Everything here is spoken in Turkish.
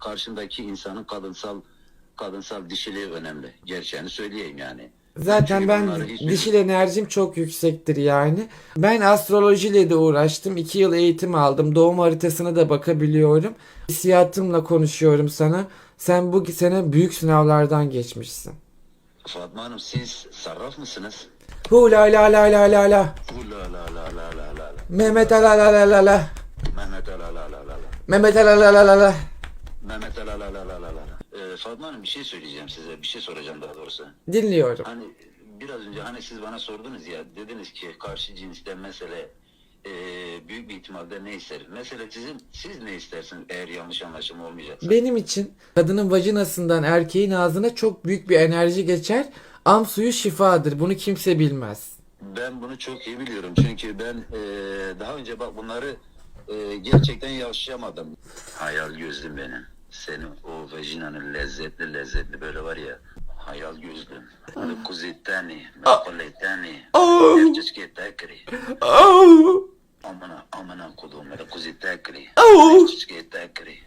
karşındaki insanın kadınsal kadınsal dişiliği önemli. Gerçeğini söyleyeyim yani. Zaten ben dişil enerjim çok yüksektir yani. Ben astrolojiyle de uğraştım. iki yıl eğitim aldım. Doğum haritasına da bakabiliyorum. Hissiyatımla konuşuyorum sana. Sen bu sene büyük sınavlardan geçmişsin. Fatma Hanım siz sarraf mısınız? Hu la la la la la la. Ula la la la la la la. Mehmet la la la la la. Mehmet la la la la la. Mehmet la la la la la. Mehmet la la la la la la. Ee, Fatma Hanım bir şey söyleyeceğim size. Bir şey soracağım daha doğrusu. Dinliyorum. Hani biraz önce hani siz bana sordunuz ya dediniz ki karşı cinsten mesele e, büyük bir ihtimalle ne ister? Mesela sizin siz ne istersiniz eğer yanlış anlaşılma olmayacaksa? Benim için kadının vajinasından erkeğin ağzına çok büyük bir enerji geçer. Am suyu şifadır. Bunu kimse bilmez. Ben bunu çok iyi biliyorum çünkü ben e, daha önce bak bunları e, gerçekten yaşayamadım. Hayal gözlüm benim. Senin o vajinanın lezzetli lezzetli böyle var ya hayal gözlüm. Hani kuzittani, mekoletani, Oh. erçeçke tekri. Oh. Amına amına kodum, kuzittani, Oh. erçeçke tekri.